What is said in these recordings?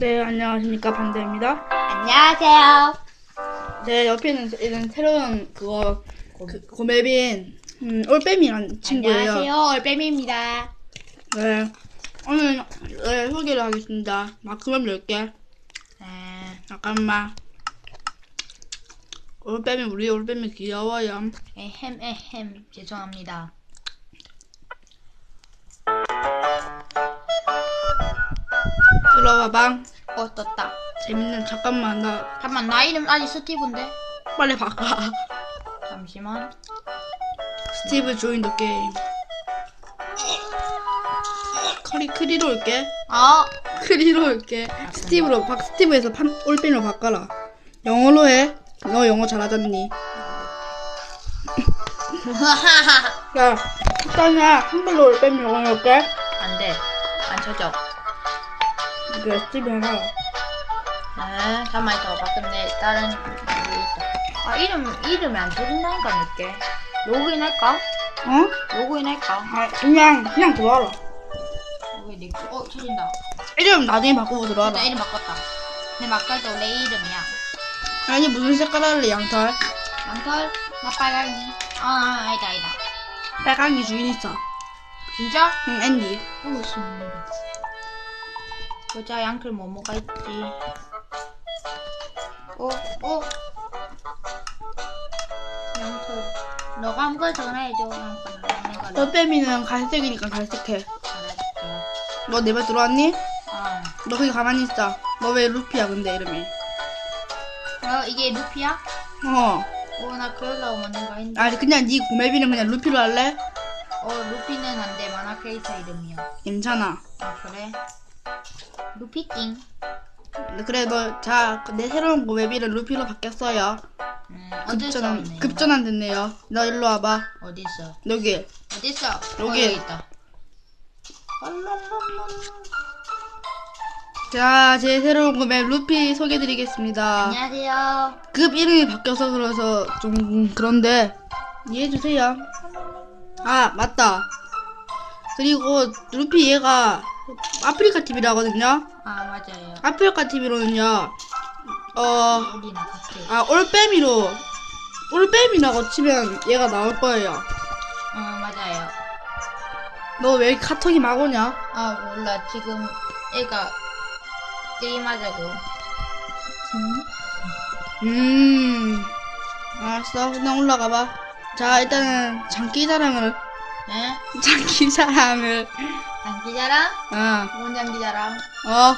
네, 안녕하십니까. 반대입니다. 안녕하세요. 제 옆에는 이런 새로운 그거, 그, 고멜빈, 음, 올빼미란 친구예요. 안녕하세요. 얼빼미입니다. 네. 오늘 네, 소개를 하겠습니다. 마크럼 10개. 네. 잠깐만. 올빼미, 우리 올빼미 귀여워요. 에헴 에헴 죄송합니다. 들어와봐. 어 떴다. 재밌는, 잠깐만, 나 잠깐만 나 이름 아직 스티브인데. 빨리 바꿔. 잠시만. 스티브 조인 더 게임. 크리, 크리로 올게. 아 크리로 올게. 스티브로, 박, 스티브에서 판, 올빼미로 바꿔라. 영어로 해. 너 영어 잘하잖니. 야, 일단은 한글로 올빼미 영어 올게. 안돼. 안 쳐져. 이제 스티브 해놔. 네. 잠깐만 있어. 바꾼데 다른 이름이 있다. 아 이름 이름이 안 쳐진다니까 늦게. 로그인 할까? 어? 로그인 할까? 아, 그냥, 그냥 들어와라. 로그인 내. 어 쳐진다. 이름 나중에 바꾸고 들어와라. 나 이름 바꿨다. 내 막걸도 내 이름이야. 아니, 무슨 색깔 할래, 양털? 양털 나 빨강이. 아, 아 아니다 아니다. 빨강이 주인 있어. 진짜? 응, 앤디. 오, 신기해. 보자, 양털 뭐뭐가 있지. 오, 오. 양털. 너가 아무거나 전화해줘. 아무거나. 내가 너 올빼미는 갈색이니까 갈색해. 너 내 말 들어왔니? 아. 너 거기 가만히 있어. 너 왜 루피야, 근데 이름이? 어, 이게 루피야? 어. 오, 나 그러려고 만든 거 아닌데. 아니, 그냥 네 고멜비는 그냥 루피로 할래? 어, 루피는 안 돼. 만화 캐릭터 이름이야. 괜찮아. 아, 그래? 루피띵. 그래, 너, 자, 내 새로운 고멜비는 루피로 바뀌었어요. 음, 급전환, 있네. 급전환 됐네요. 너 일로 와봐. 어디 있어? 여기. 어디 있어? 여기. 어, 여기 있다. 자, 제 새로운 고멜 루피 소개드리겠습니다. 안녕하세요. 급 이름이 바뀌어서 그래서 좀 그런데 이해해주세요. 아, 맞다. 그리고 루피 얘가 아프리카 TV라거든요. 아 맞아요. 아프리카 TV로는요, 어, 우리나. 아, 올빼미로, 올빼미라고 치면 얘가 나올 거예요. 어 맞아요. 너 왜 카톡이 막 오냐? 아 몰라 지금 애가 게임하자고. 음, 알았어. 그냥 올라가 봐. 자, 일단은 장기 자랑을, 에? 장기 자랑을, 장기 자랑? 어, 뭔 장기 자랑? 어,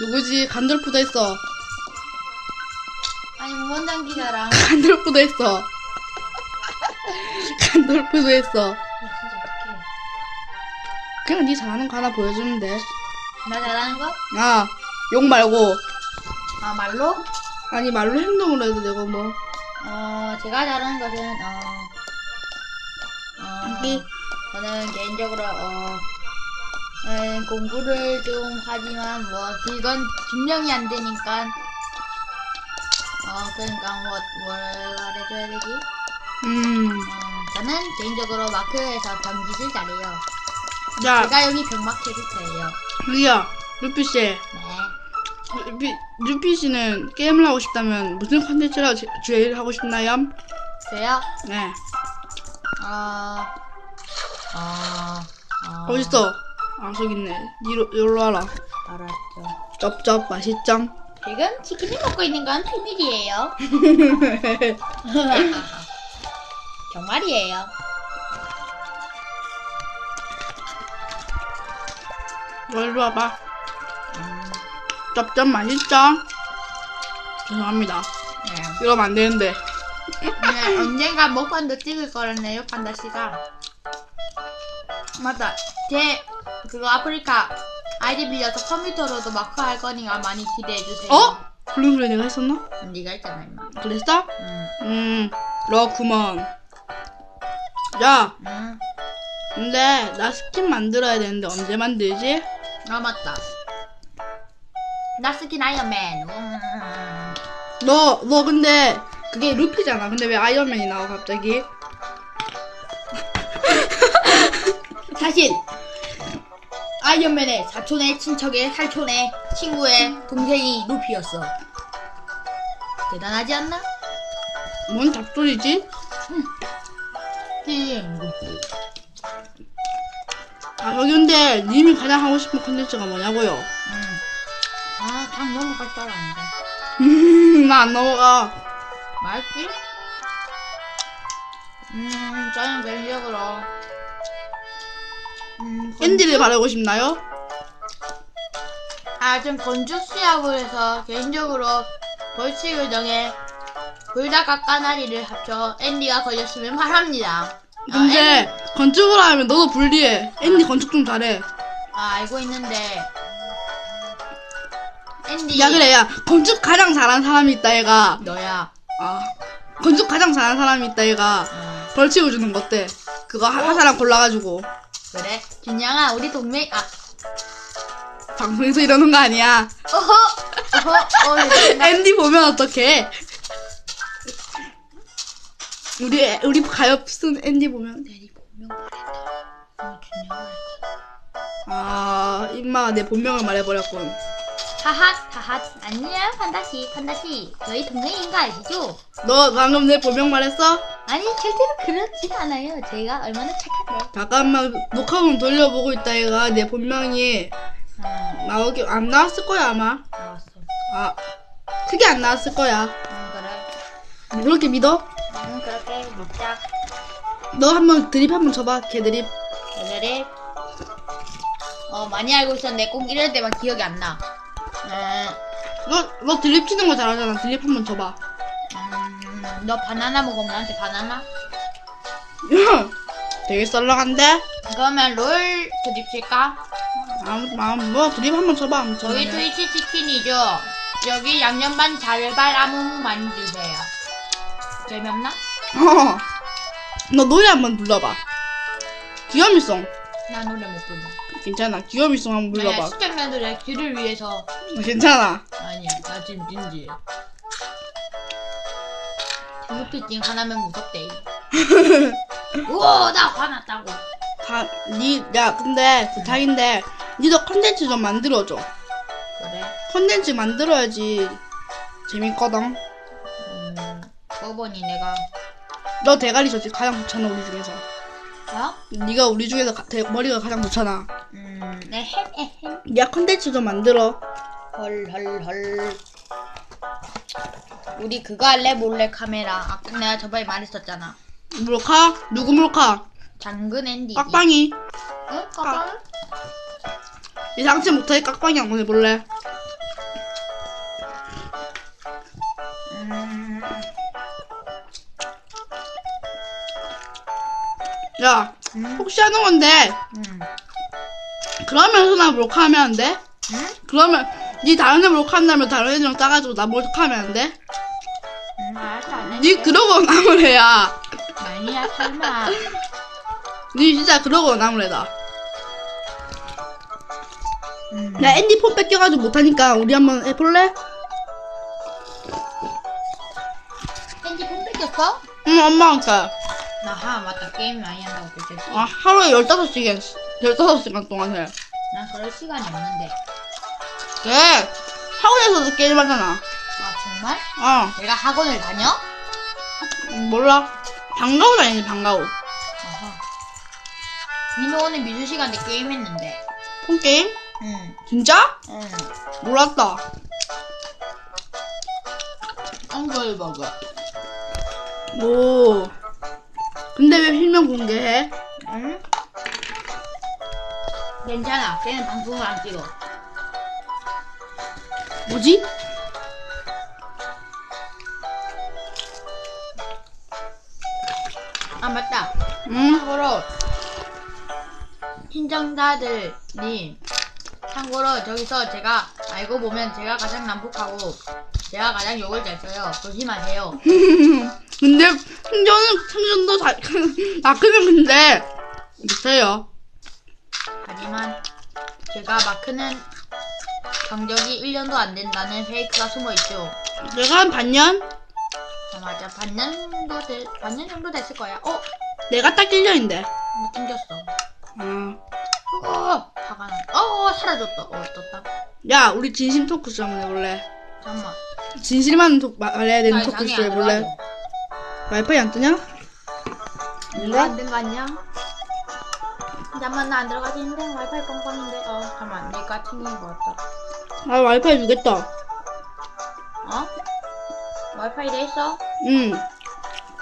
누구지? 간돌프도 했어. 아니 뭔 장기 자랑? 간돌프도 했어. 간돌프도 했어. 그냥 네 잘하는 거 하나 보여주면 돼. 나 잘하는 거? 아, 욕 말고. 아 말로? 아니, 말로 행동으로 해도 되고, 뭐. 어 제가 잘하는 것은 어. 어 여기. 저는 개인적으로 어. 음, 공부를 좀 하지만 뭐 이건 증명이 안 되니까 어 그러니까 뭐 뭘 말해줘야 되지? 음. 어, 저는 개인적으로 마크에서 병짓을 잘해요. 자, 제가 여기 병막 캐릭터예요. 여기야. 루피 씨. 네. 루피, 루피 씨는 게임을 하고 싶다면 무슨 컨텐츠를 제- 제일 하고 싶나요? 저요? 네. 어, 어, 어. 어딨어? 아, 저기 있네. 니로, 여기로 와라. 알았죠. 쩝쩝, 맛있죠? 지금 치킨을 먹고 있는 건 비밀이에요. 정말이에요. 여기로 와봐. 음, 쩝쩝, 맛있죠? 죄송합니다. 네. 이러면 안 되는데. 네, 언젠가 먹방도 찍을 거라네요, 판다 씨가. 맞다. 제 그거 아프리카 아이디 빌려서 컴퓨터로도 마크 할 거니까 많이 기대해 주세요. 어? 그런 소리 내가 했었나? 네가 했잖아, 임마. 그랬어? 응. 음, 그렇구먼. 야, 응. 근데 나 스킨 만들어야 되는데 언제 만들지? 아 맞다. 나 스킨 아이언맨. 음. 너, 너 근데 그게 루피잖아. 근데 왜 아이언맨이 나와 갑자기? 사실 아이언맨의 사촌의 친척의 살촌의 친구의 동생이 루피였어. 대단하지 않나? 뭔 잡소리지? 응, 루피. 아 여기 근데 님이 가장 하고 싶은 컨텐츠가 뭐냐고요? 응. 아, 그냥 넘어갈 줄 알았는데. 나안 넘어가. 맛있지? 음, 저는 개인적으로. 음, 캔디를 바르고 싶나요? 아, 좀 건조 시합을 해서 개인적으로 벌칙을 정해 불닭 깎아나리를 합쳐 앤디가 걸렸으면 바랍니다. 근데 건축을 하면 너도 불리해. 앤디 건축 좀 잘해. 아, 알고 있는데 앤디 야 그래 야 건축 가장 잘하는 사람이 있다 얘가. 너야. 아 건축 가장 잘하는 사람이 있다 얘가. 어, 벌칙을 주는 거 어때? 그거 한, 한 사람 골라가지고 그래? 준양아, 우리 동맹 아, 방송에서 이러는 거 아니야. 어허, 어허, 어, 앤디 보면 어떡해? 우리 애- 우리 가엾 쓴 앤디 보면 내 본명 말했다. 어, 준양아. 아 임마가 내 본명을 말해버렸군. 하핫, 하핫. 안녕, 판다씨, 판다씨. 너희 동맹인 거 아시죠? 너 방금 내 본명 말했어? 아니, 절대로 그렇지 않아요. 제가 얼마나 착한데. 잠깐만 녹화본 돌려보고 있다 얘가 내 본명이 아, 나오기 안 나왔을 거야 아마. 나왔어. 아 크게 안 나왔을 거야. 응, 그래. 그렇게 믿어? 응, 그렇게 먹자. 너 한번 드립 한번 쳐봐 개 드립. 여자를 어, 많이 알고 있었는데 꼭 이럴 때만 기억이 안 나. 음, 너너 드립 치는 거 잘하잖아. 드립 한번 쳐봐. 음, 너 바나나 먹으면 나한테 바나나? 야, 되게 썰렁한데? 그러면 롤 드립 칠까? 아무 마음 뭐 드립 한번 쳐봐. 아무 저희 트위치 치킨이죠. 여기 양념반 잘발 아무 만 주세요. 재미없나? 어. 너 노래 한번 불러봐. 귀요미송. 나 노래 못 불러. 괜찮아. 귀요미송 한번 불러봐. 시청자들의 귀를 위해서. 괜찮아. 아니야, 나 지금 진지해. 루피찡 하나면 무섭대. 우와, 나 화났다고. 다, 니, 야, 근데 부탁인데, 니도 컨텐츠 좀 만들어줘. 그래. 컨텐츠 만들어야지 재밌거든. 음, 저번이 내가 너 대가리 저지 가장 좋잖아 우리 중에서. 어? 네가 우리 중에서 가- 대- 머리가 가장 좋잖아. 음, 내 햄, 에, 햄. 야 컨텐츠 좀 만들어. 헐, 헐, 헐. 우리 그거 할래? 몰래 카메라. 아까 내가 저번에 말했었잖아. 몰카? 누구 몰카? 당근 앤디. 깍빵이. 응? 깍빵? 예상치 못하게 깍빵이 안 보내볼래? 음, 야, 음, 혹시 하는 건데 음. 그러면서 나 몰카하면 안 돼? 응? 그러면 니 다른 애 몰카한다면 다른 애랑 짜가지고 나 몰카하면 안 돼? 안 할게. 니 그러고 애야. 아니야, 설마. 니 진짜 그러고 애다. 음. 나 앤디 폰 뺏겨가지고 못하니까 우리 한번 해볼래? 앤디 폰 뺏겼어? 응, 엄마한테. 나, 하, 맞다. 게임 많이 한다고 그랬지. 아, 하루에 15시간, 15시간 동안 해. 난 그럴 시간이 없는데. 왜? 학원에서도 게임 하잖아. 아, 정말? 어, 내가 학원을 다녀? 몰라. 방과후 다니지, 방과후. 아하. 민호 오늘 미술 시간 때 게임 했는데. 폰게임? 응. 진짜? 응. 몰랐다. 엉글버거. 오. 근데 왜 필명 공개해? 응? 괜찮아. 걔는 방송을 안 찍어. 뭐지? 참고로, 신청자들이, 참고로 저기서 제가 알고 보면 제가 가장 난폭하고, 제가 가장 욕을 잘 써요. 조심하세요. 근데 생존은 생존도 잘 마크는 근데 못해요. 하지만, 제가 마크는 경력이 1년도 안 된다는 페이크가 숨어 있죠. 내가 한 반년? 아, 맞아. 반년도 돼, 반년 정도 됐을 거야. 어? 내가 딱 1년인데. 뭐 튕겼어. 아, 어, 화가 나. 어, 사라졌다. 어, 떴다. 야, 우리 진심 토크쇼 한번 해볼래? 잠깐만. 진실만 토, 마- 말해야 되는 나 장애 토크쇼 안 해볼래? 들어가지. 와이파이 안 뜨냐? 이거 안된 거 아니야? 잠깐만 나 안 들어가지는데 와이파이 뻥뻥인데 어 잠깐만 내가 튕긴 거 같다 아, 와이파이 주겠다. 어? 와이파이 돼 있어? 응.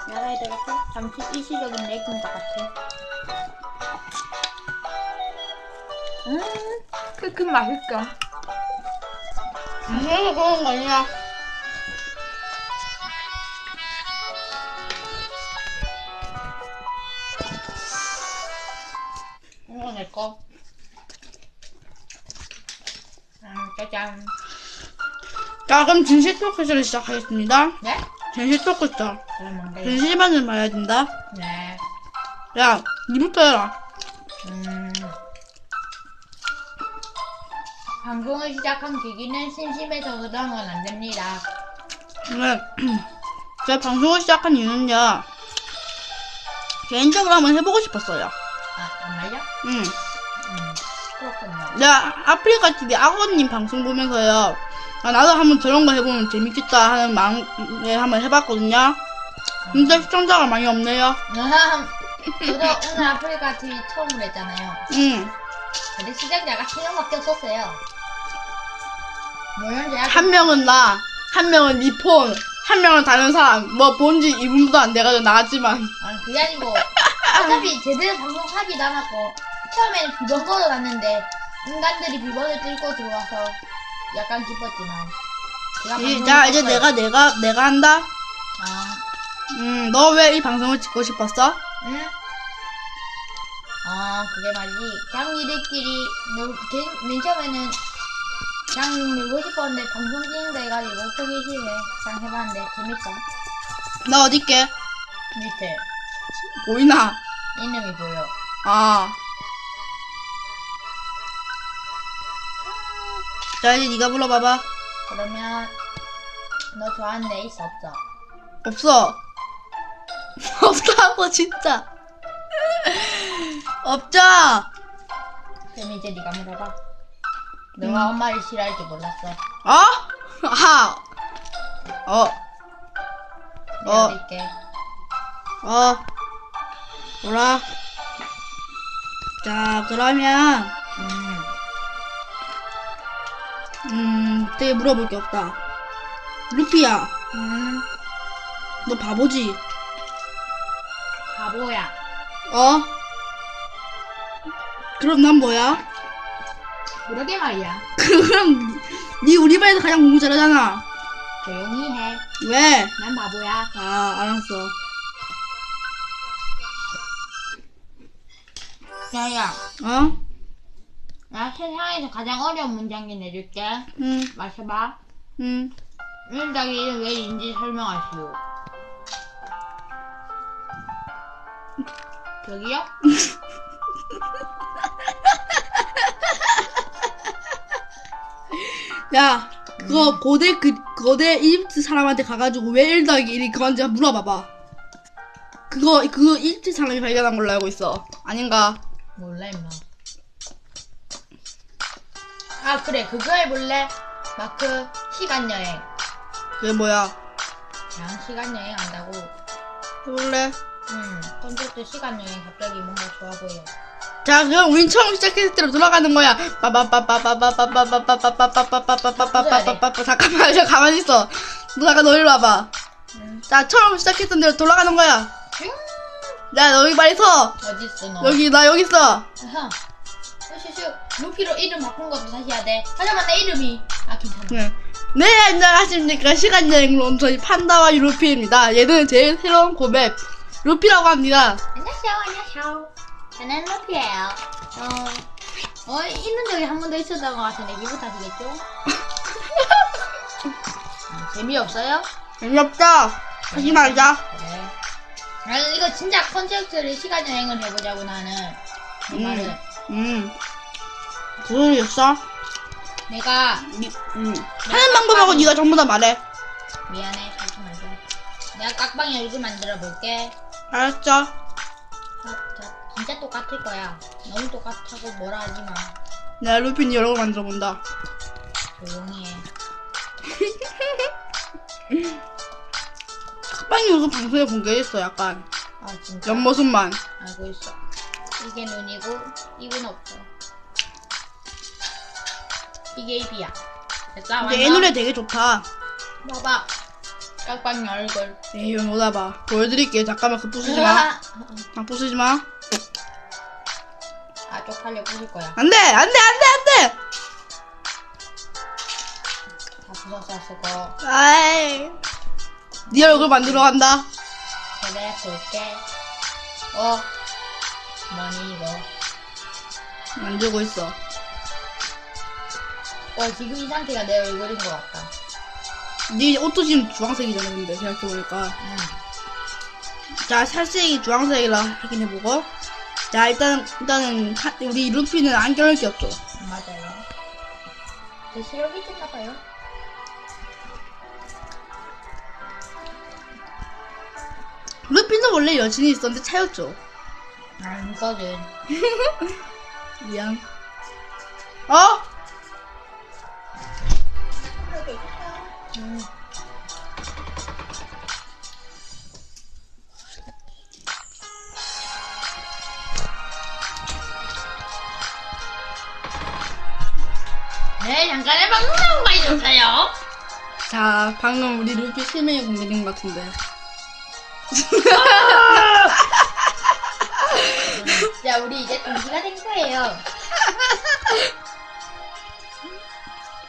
내가 해야 되겠어? 잠시 일시적인 렉인 것 같아 음 크크 맛있어 그래서 그런 거 아니야. 이거 내 거 음 짜잔 자, 그럼 진실 토크쇼를 시작하겠습니다. 네? 진실 토크쇼. 그럼 뭔데? 진실만을 말해야 된다. 네 야, 니부터 해라. 음. 방송을 시작한 계기는 심심해서 그런 건안 됩니다. 네. 제가 방송을 시작한 이유는요. 개인적으로 한번 해보고 싶었어요. 아, 안 말려? 응. 음, 그렇군요. 내가 아프리카 TV 악어님 방송 보면서요. 아, 나도 한번 저런 거 해보면 재밌겠다 하는 마음에 한번 해봤거든요. 근데 시청자가 많이 없네요. 저도 오늘 아프리카 TV 처음으로 했잖아요. 응. 근데 시작자가 3명밖에 없었어요. 물론 제가 한 명은 나, 한 명은 니 폰, 한 명은 다른 사람. 뭐 본지 2분도 안 돼가지고 나왔지만. 아니 그게 아니고 어차피 제대로 방송하지도 않았고 처음에는 비번 걸어놨는데 인간들이 비번을 뚫고 들어와서 약간 기뻤지만 이, 자, 이제. 내가, 내가, 내가 한다? 아 음, 너 왜 이 방송을 찍고 싶었어? 응? 아, 그게 말이지. 그냥 니들끼리, 놀, 걔- 맨 처음에는 그냥 놀고 싶었는데 방송 찍는다 해가지고 호기심에 그냥 해봤는데 재밌어. 나 어딨게? 밑에 보이나? 이름이 보여. 아. 자, 이제 네가 불러봐봐. 그러면 너 좋아하는 애 있어 없어? 없어. 없다고, 진짜. 없죠? 그럼 이제 네가 물어봐. 너가 엄마를 싫어할 줄 몰랐어. 어? 아. 어. 내가 어. 믿게. 어. 뭐라? 자, 그러면, 음, 되게 물어볼 게 없다. 루피야, 음. 너 바보지? 바보야. 어? 그럼 난 뭐야? 그러게 말이야. 그럼 니 우리 반에서 가장 공부 잘하잖아. 조용히 해. 왜? 난 바보야. 아, 알았어. 야야. 어? 나 세상에서 가장 어려운 문장기 내줄게. 응, 마셔봐. 응. 문장이 이름 왜 인지 설명하시오. 저기요? 야, 그거 고대 그 고대 이집트 사람한테 가가지고 왜1 더하기 1이 그건지 물어봐봐. 그거 그거 이집트 사람이 발견한 걸로 알고 있어. 아닌가? 몰라 임마. 아 그래 그거 해볼래? 마크 시간여행. 그게 뭐야? 그냥 시간여행 한다고. 해볼래? 응. 콘서트 시간여행 갑자기 뭔가 좋아 보여. 자, 그럼 우린 처음 시작했을 때로 돌아가는 거야. 빠바빠빠빠빠빠빠빠빠빠빠빠빠빠빠빠빠빠빠 잠깐만, 저 가만히 있어. 누나가 너 이리 와봐. 응. 자, 처음 시작했던 대로 돌아가는 거야. 슝. 야, 너 여기 빨리 서. 어딨어 너? 여기, 나 여기 있어. 아하. 슈슈슈. 루피로 이름 바꾼 것도 다시 해야 돼. 하지만 내 이름이 아 괜찮아. 네. 네, 안녕하십니까. 시간여행으로 온 저희 판다와 루피입니다. 얘는 제일 새로운 고맵, 루피라고 합니다. 안녕하세요, 안녕하세요. 저는 루피예요. 어, 어 있는 적이 한 번도 있었던 것 같은데 기분 탓이겠죠? 음, 재미없어요? 재미없다. 하지 말자. 그래. 아, 이거 진짜 컨셉트를 시간 여행을 해보자고 나는. 이 음. 말은 음. 그러겠어? 내가 니, 음. 하는 방법하고 네가 전부 다 말해. 미안해, 하지 말자. 내가 깍방이 얼굴 만들어 볼게. 알았죠? 자, 자, 진짜 똑같을 거야. 너무 똑같다고 뭐라 하지 마. 내가 루핀 여러 걸 만들어 본다. 조용히 해. 흑방이 이거 방송에 공개했어, 약간. 아 진짜. 옆모습만. 알고 있어. 이게 눈이고 입은 없어. 이게 입이야. 됐어. 근데 이 노래 되게 좋다. 봐봐. 깍방이 얼굴. 에이, 이거 놓아봐. 보여드릴게. 잠깐만, 그 부수지 마. 아, 부수지 마. 아 쪽팔려 부술 거야. 안 돼! 안 돼! 안 돼! 안 돼! 다 부숴서 쓰고. 아이. 네 얼굴 만들어 간다. 그래 볼게. 어. 뭐니 이거. 만들고 있어. 어 지금 이 상태가 내 얼굴인 것 같다. 네 옷도 지금 주황색이잖아, 근데, 생각해보니까. 응. 자, 살색이 주황색이라 확인해보고. 자, 일단, 일단은, 하- 우리 루피는 안경을 꼈죠. 맞아요. 제 시력이 좋나 봐요. 루피는 원래 여친이 있었는데 차였죠. 안 써준. 미안. 어? 음. 네, 잠깐의 방송 해주세요. 자, 방금 우리 루피 실명이 공개된 것 같은데. 자, 우리 이제 동기가 된 거예요.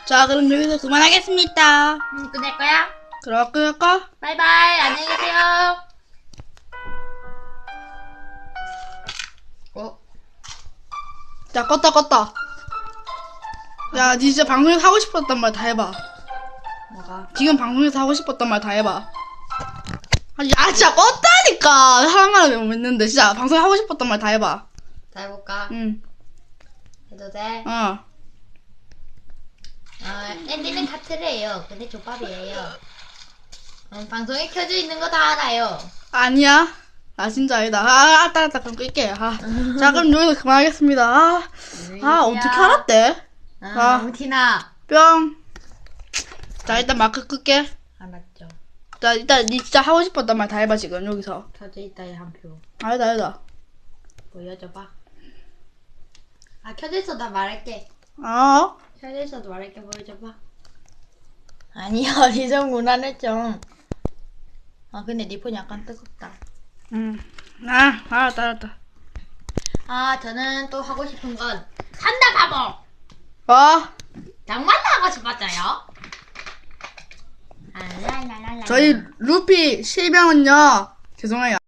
자, 그럼 여기서 그만하겠습니다. 음, 끝낼 거야? 그럼 끌까? 바이바이, 안녕히 계세요. 어? 자, 껐다, 껐다. 야, 니 진짜 방송에서 하고 싶었단 말 다 해봐. 뭐가? 지금 방송에서 하고 싶었단 말 다 해봐. 아, 야, 진짜 껐다니까! 사람마다 왜 믿는데, 진짜 방송에 하고 싶었단 말 다 해봐. 자, 해볼까? 응, 해도 돼? 어. 어, 엔디는 카트래요. 근데 족밥이에요. 음, 방송에 켜져 있는 거 다 알아요. 아니야. 아, 진짜 아니다. 아, 알았다, 알았다. 그럼 끌게. 아. 자, 그럼 여기서 그만하겠습니다. 아, 아 어떻게 알았대? 아, 아. 티나. 뿅. 자, 일단 마크 끌게. 알았죠. 자, 일단 니 진짜 하고 싶었단 말다 해봐, 지금, 여기서. 켜져 있다, 한 표. 아니다, 아니다. 보여줘봐. 아, 켜져 있어, 나 말할게. 어? 켜져 있어도 말할게, 보여줘봐. 아니야, 니좀 무난했죠. 아, 근데 니 폰 약간 뜨겁다. 응. 아, 알았다, 알았다. 아, 저는 또 하고 싶은 건, 산다 바보! 어? 정말로 하고 싶었어요. 아, 랄랄랄랄라. 저희 루피 실명은요, 죄송해요.